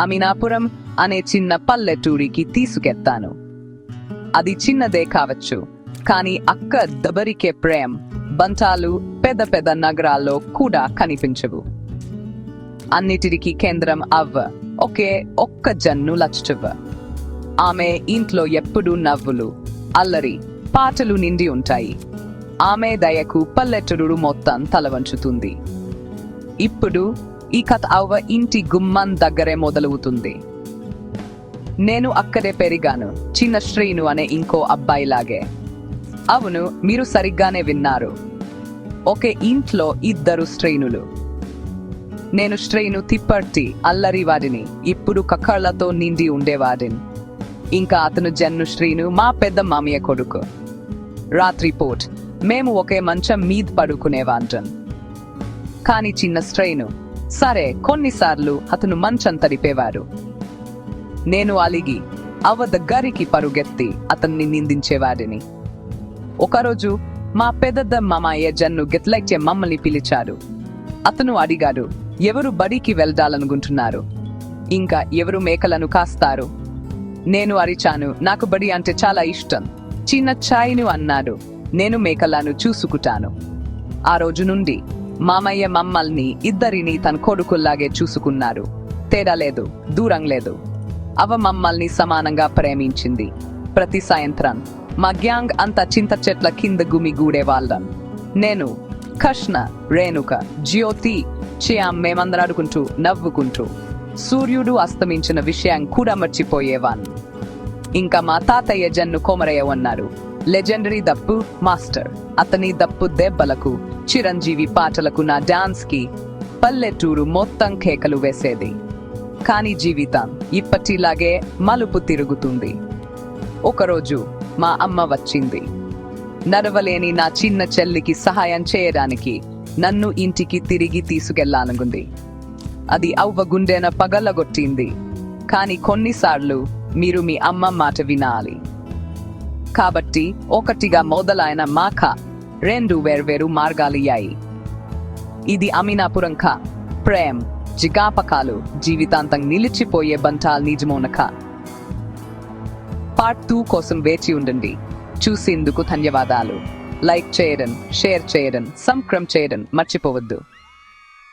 అమినాపురం అనే చిన్న పల్లెటూరికి తీసుకెత్తాను. అది చిన్నదే కావచ్చు కానీ అక్క దబరికే ప్రేమ్ బంటాలు పెద్ద పెద్ద నగరాల్లో కూడా కనిపించవు. అన్నిటికీ కేంద్రం అవ్వ ఒకే ఒక్క జన్ను లచ్చవ్వ ఆమె ఇంట్లో ఎప్పుడూ నవ్వులు అల్లరి పాటలు నిండి ఉంటాయి. ఆమె దయకు పల్లెటూరు మొత్తం తలవంచుతుంది. ఇప్పుడు ఈ కథ అవ్వ ఇంటి గుమ్మం దగ్గరే మొదలవుతుంది. నేను అక్కడే పెరిగాను చిన్న శ్రీను అనే ఇంకో అబ్బాయిలాగే. అవును మీరు సరిగ్గానే విన్నారు. ఒకే ఇంట్లో ఇద్దరు శ్రేణులు నేను శ్రేణు తిప్పర్తి అల్లరి వాడిని ఇప్పుడు కక్కళ్ళతో నిండి ఉండేవాడిని ఇంకా అతను జన్ను శ్రీను మా పెద్ద మామయ్య కొడుకు. రాత్రిపూట్ మేము ఒకే మంచం మీద పడుకునేవాంటం కాని చిన్న శ్రేణు సరే కొన్నిసార్లు అతను మంచం తడిపేవారు నేను అలిగి అవ్వ దగ్గరికి పరుగెత్తి అతన్ని నిందించేవాడిని ఒకరోజు మా పెద్ద మామయ్య జన్ను గిట్లెక్కే మమ్మల్ని పిలిచారు. అతను అడిగాడు ఎవరు బడికి వెళ్దాలనుకుంటున్నారు? ఇంకా ఎవరు మేకలను కాస్తారు? నేను అరిచాను నాకు బడి అంటే చాలా ఇష్టం. చిన్న ఛాయ్ను అన్నాడు నేను మేకలను చూసుకుంటాను. ఆ రోజు నుండి మామయ్య మమ్మల్ని ఇద్దరిని తన కొడుకుల్లాగే చూసుకున్నారు. తేడా లేదు దూరం లేదు. అవ మమ్మల్ని సమానంగా ప్రేమించింది. ప్రతి సాయంత్రం మా గ్యాంగ్ అంతా చింత చెట్ల కింద గుమిగూడే వాళ్ళం. నేను కృష్ణ రేణుక జ్యోతి చియాం మేమందరాడుకుంటూ నవ్వుకుంటూ సూర్యుడు అస్తమించిన విషయం కూడా మర్చిపోయేవాన్ ఇంకా మా తాతయ్య జన్ను కోమరయ్య ఉన్నారు లెజెండరీ దప్పు మాస్టర్ అతని దప్పు దెబ్బలకు చిరంజీవి పాటలకు నా డాన్స్కి పల్లెటూరు మొత్తం కేకలు వేసేది. కానీ జీవితం ఇప్పటిలాగే మలుపు తిరుగుతుంది. ఒకరోజు మా అమ్మ వచ్చింది. నడవలేని నా చిన్న చెల్లికి సహాయం చేయడానికి నన్ను ఇంటికి తిరిగి తీసుకెళ్ళాలనుకుంది అది అవ్వ గుండెన పగలగొట్టింది. కానీ కొన్నిసార్లు మీరు మీ అమ్మ మాట వినాలి. కాబట్టి ఒకటిగా మొదలైన మాఖ రెండు వేర్వేరు మార్గాలయ్యాయి ఇది అమీనాపురం ప్రేమ్ జిగాపకాలు జీవితాంతం నిలిచిపోయే బంటాల్ నిజమోనక పార్ట్ టూ కోసం వేచి ఉండండి. చూసేందుకు ధన్యవాదాలు. లైక్ చేయడం షేర్ చేయడం సంక్రమ్ చేయడం మర్చిపోవద్దు.